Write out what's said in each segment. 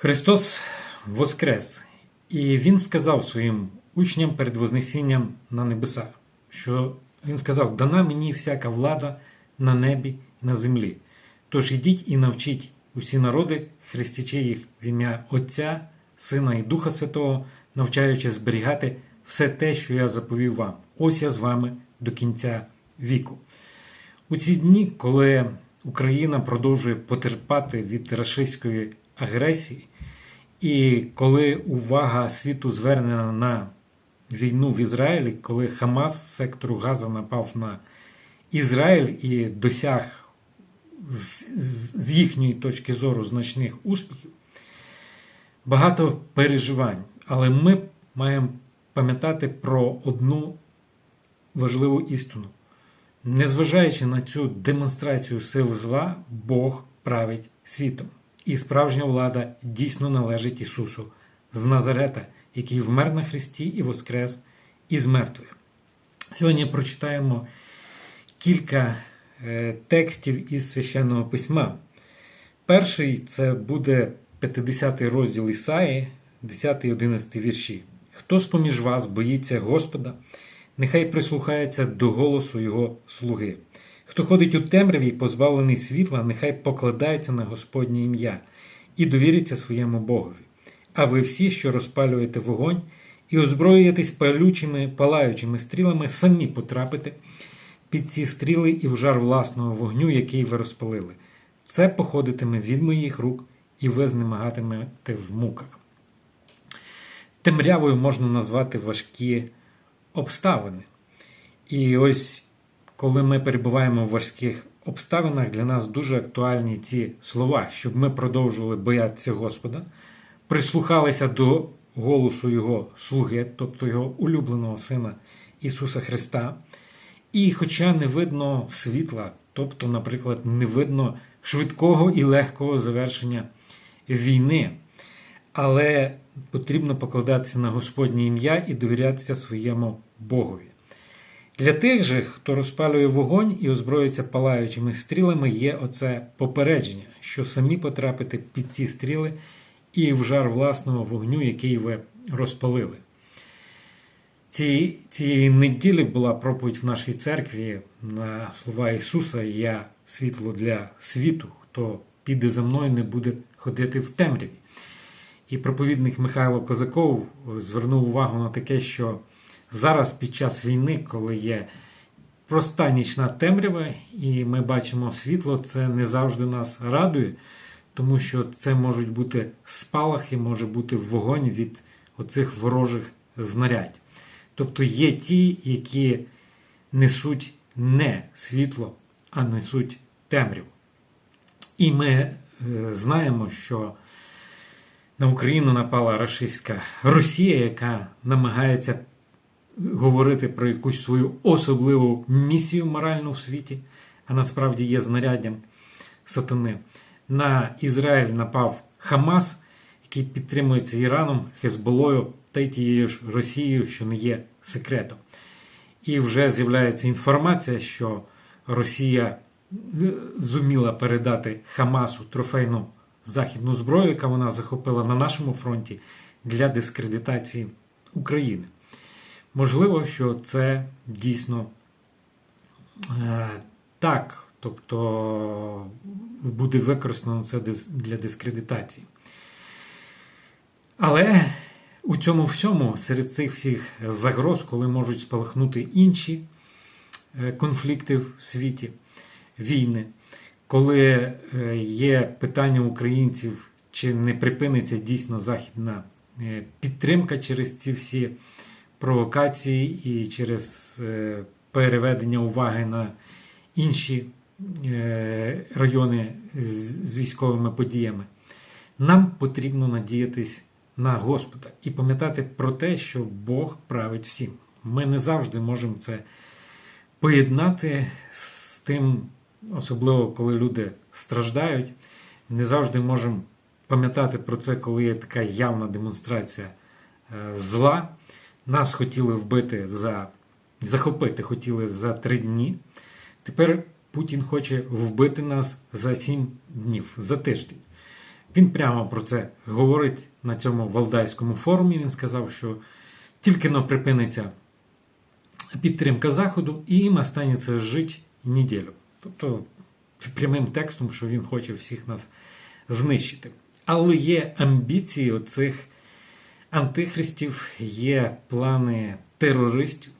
Христос воскрес, і Він сказав своїм учням перед Вознесінням на небеса, що Він сказав: Дана мені всяка влада на небі і на землі. Тож ідіть і навчіть усі народи, хрестячи їх в ім'я Отця, Сина і Духа Святого, навчаючи зберігати все те, що я заповів вам. Ось я з вами до кінця віку. У ці дні, коли Україна продовжує потерпати від рашистської агресії, і коли увага світу звернена на війну в Ізраїлі, коли Хамас з сектору Газа напав на Ізраїль і досяг з, їхньої точки зору значних успіхів, багато переживань. Але ми маємо пам'ятати про одну важливу істину. Незважаючи на цю демонстрацію сил зла, Бог править світом. І справжня влада дійсно належить Ісусу з Назарета, який вмер на Христі і воскрес із мертвих. Сьогодні прочитаємо кілька е, текстів із священного письма. Перший це буде 50 розділ Ісаї, 10 і 11 вірші. Хто з-поміж вас боїться Господа, нехай прислухається до голосу Його слуги. Хто ходить у темряві, позбавлений світла, нехай покладається на Господнє ім'я і довіриться своєму Богові. А ви всі, що розпалюєте вогонь і озброюєтесь палючими, палаючими стрілами, самі потрапите під ці стріли і в жар власного вогню, який ви розпалили. Це походитиме від моїх рук, і ви знемагатимете в муках. Темрявою можна назвати важкі обставини. І ось коли ми перебуваємо в важких обставинах, для нас дуже актуальні ці слова, щоб ми продовжували боятися Господа, прислухалися до голосу Його слуги, тобто Його улюбленого Сина Ісуса Христа. І хоча не видно світла, тобто, наприклад, не видно швидкого і легкого завершення війни, але потрібно покладатися на Господнє ім'я і довірятися своєму Богові. Для тих же, хто розпалює вогонь і озброїться палаючими стрілами, є оце попередження, що самі потрапите під ці стріли і в жар власного вогню, який ви розпалили. Ці, цієї неділі була проповідь в нашій церкві на слова Ісуса Я світло для світу, хто піде за мною, не буде ходити в темряві. І проповідник Михайло Козаков звернув увагу на таке, що зараз під час війни, коли є проста нічна темрява, і ми бачимо світло, це не завжди нас радує, тому що це можуть бути спалахи, може бути вогонь від оцих ворожих знарядь. Тобто є ті, які несуть не світло, а несуть темряву. І ми е, знаємо, що на Україну напала рашистська Росія, яка намагається говорити про якусь свою особливу місію моральну в світі, а насправді є знаряддям сатани. На Ізраїль напав Хамас, який підтримується Іраном, Хезболою та й тією ж Росією, що не є секретом. І вже з'являється інформація, що Росія е, зуміла передати Хамасу трофейну західну зброю, яка вона захопила на нашому фронті для дискредитації України. Можливо, що це дійсно е, так, тобто буде використано це для дискредитації. Але у цьому всьому, серед цих всіх загроз, коли можуть спалахнути інші е, конфлікти в світі, війни, коли е, є питання українців, чи не припиниться дійсно західна е, підтримка через ці всі провокації і через е, переведення уваги на інші е, райони з військовими подіями. Нам потрібно надіятись на Господа і пам'ятати про те, що Бог править всім. Ми не завжди можемо це поєднати з тим, особливо коли люди страждають. Не завжди можемо пам'ятати про це, коли є така явна демонстрація е, зла. Нас хотіли вбити за захопити хотіли за три дні. Тепер Путін хоче вбити нас за сім днів, за тиждень. Він прямо про це говорить на цьому валдайському форумі. Він сказав, що тільки но припиниться підтримка Заходу, і їм останеться жити неділю. Тобто прямим текстом, що він хоче всіх нас знищити. Але є амбіції оцих антихристів, є плани терористів,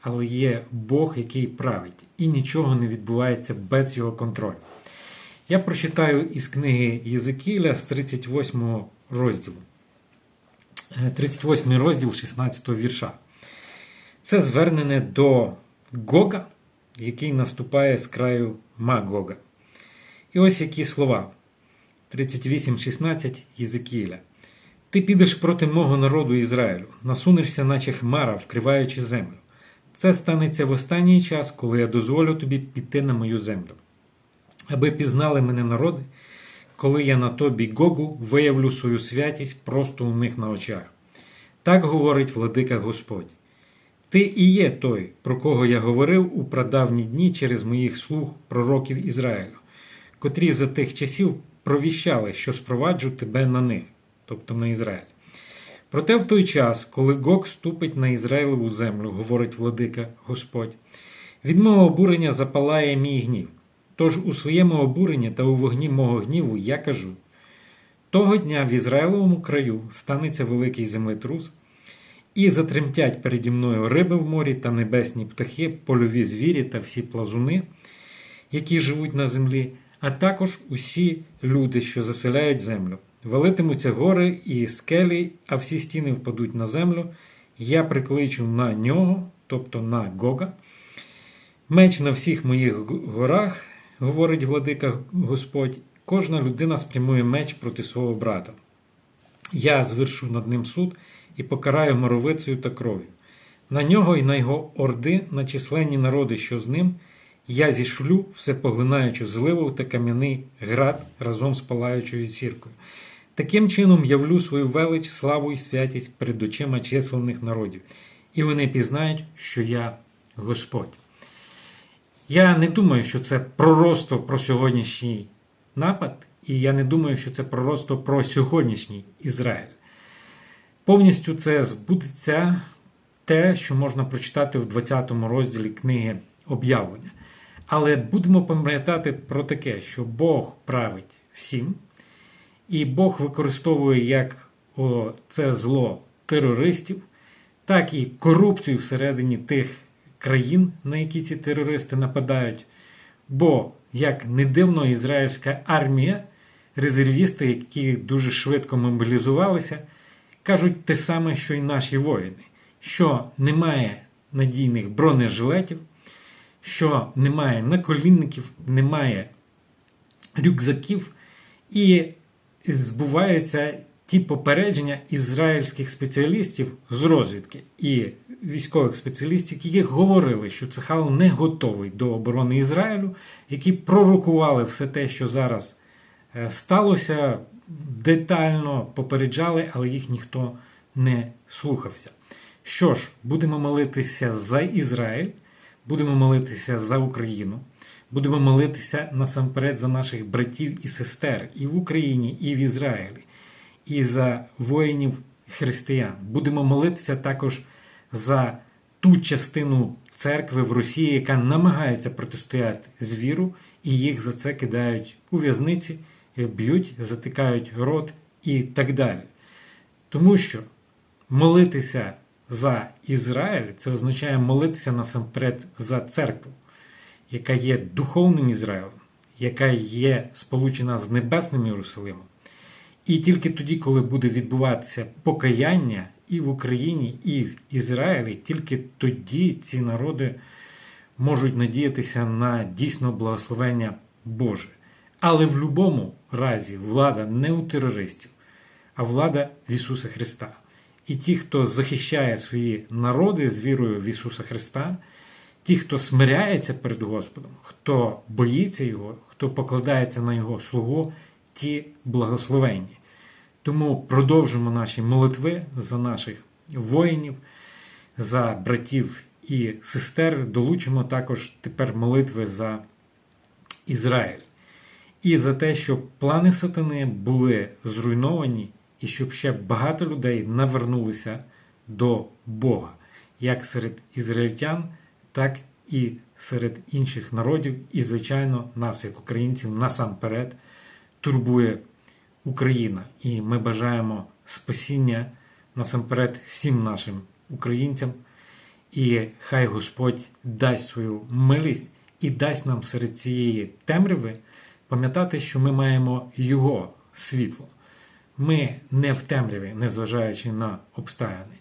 але є Бог, який править, і нічого не відбувається без його контролю. Я прочитаю із книги Єзекіля з 38 розділу. 38 розділ 16 вірша. Це звернене до Гога, який наступає з краю Магога. І ось які слова. 38.16 Єзекіля. Ти підеш проти мого народу Ізраїлю, насунешся, наче хмара, вкриваючи землю. Це станеться в останній час, коли я дозволю тобі піти на мою землю. Аби пізнали мене народи, коли я на тобі Гогу виявлю свою святість просто у них на очах. Так говорить владика Господь. Ти і є той, про кого я говорив у прадавні дні через моїх слуг пророків Ізраїлю, котрі за тих часів провіщали, що спроваджу тебе на них, тобто на Ізраїль. Проте в той час, коли Гог ступить на Ізраїлеву землю, говорить владика Господь, від мого обурення запалає мій гнів. Тож у своєму обуренні та у вогні мого гніву я кажу: того дня в Ізраїловому краю станеться великий землетрус, і затремтять переді мною риби в морі та небесні птахи, польові звірі та всі плазуни, які живуть на землі, а також усі люди, що заселяють землю. Велитимуться гори і скелі, а всі стіни впадуть на землю. Я прикличу на нього, тобто на Гога, меч на всіх моїх горах, говорить владика Господь, кожна людина спрямує меч проти свого брата. Я звершу над ним суд і покараю моровицею та кров'ю. На нього і на його орди, на численні народи, що з ним, я зішлю всепоглинаючу зливу та кам'яний град разом з палаючою сіркою. Таким чином явлю свою велич, славу і святість перед очима численних народів, і вони пізнають, що я Господь. Я не думаю, що це пророцтво про сьогоднішній напад, і я не думаю, що це пророцтво про сьогоднішній Ізраїль. Повністю це збудеться те, що можна прочитати в 20 розділі книги об'явлення. Але будемо пам'ятати про таке, що Бог править всім, і Бог використовує як о, це зло терористів, так і корупцію всередині тих країн, на які ці терористи нападають. Бо, як не дивно, ізраїльська армія, резервісти, які дуже швидко мобілізувалися, кажуть те саме, що й наші воїни, що немає надійних бронежилетів, що немає наколінників, немає рюкзаків, і збуваються ті попередження ізраїльських спеціалістів з розвідки і військових спеціалістів, які говорили, що Цехал не готовий до оборони Ізраїлю, які пророкували все те, що зараз сталося, детально попереджали, але їх ніхто не слухався. Що ж, будемо молитися за Ізраїль, будемо молитися за Україну. Будемо молитися насамперед за наших братів і сестер і в Україні, і в Ізраїлі, і за воїнів християн. Будемо молитися також за ту частину церкви в Росії, яка намагається протистояти звіру, і їх за це кидають у в'язниці, б'ють, затикають рот і так далі. Тому що молитися за Ізраїль це означає молитися насамперед за церкву яка є духовним Ізраїлем, яка є сполучена з Небесним Єрусалимом. І тільки тоді, коли буде відбуватися покаяння і в Україні, і в Ізраїлі, тільки тоді ці народи можуть надіятися на дійсно благословення Боже. Але в будь-якому разі влада не у терористів, а влада в Ісуса Христа. І ті, хто захищає свої народи з вірою в Ісуса Христа. Ті, хто смиряється перед Господом, хто боїться Його, хто покладається на Його слугу, ті благословенні. Тому продовжимо наші молитви за наших воїнів, за братів і сестер. Долучимо також тепер молитви за Ізраїль. і за те, щоб плани сатани були зруйновані, і щоб ще багато людей навернулися до Бога, як серед ізраїльтян, так і серед інших народів, і, звичайно, нас, як українців, насамперед турбує Україна. І ми бажаємо спасіння насамперед всім нашим українцям. І хай Господь дасть свою милість і дасть нам серед цієї темряви пам'ятати, що ми маємо Його світло. Ми не в темряві, незважаючи на обставини.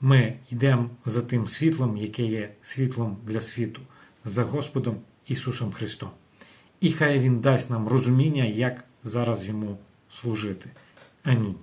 Ми йдемо за тим світлом, яке є світлом для світу, за Господом Ісусом Христом. І хай Він дасть нам розуміння, як зараз йому служити. Амінь.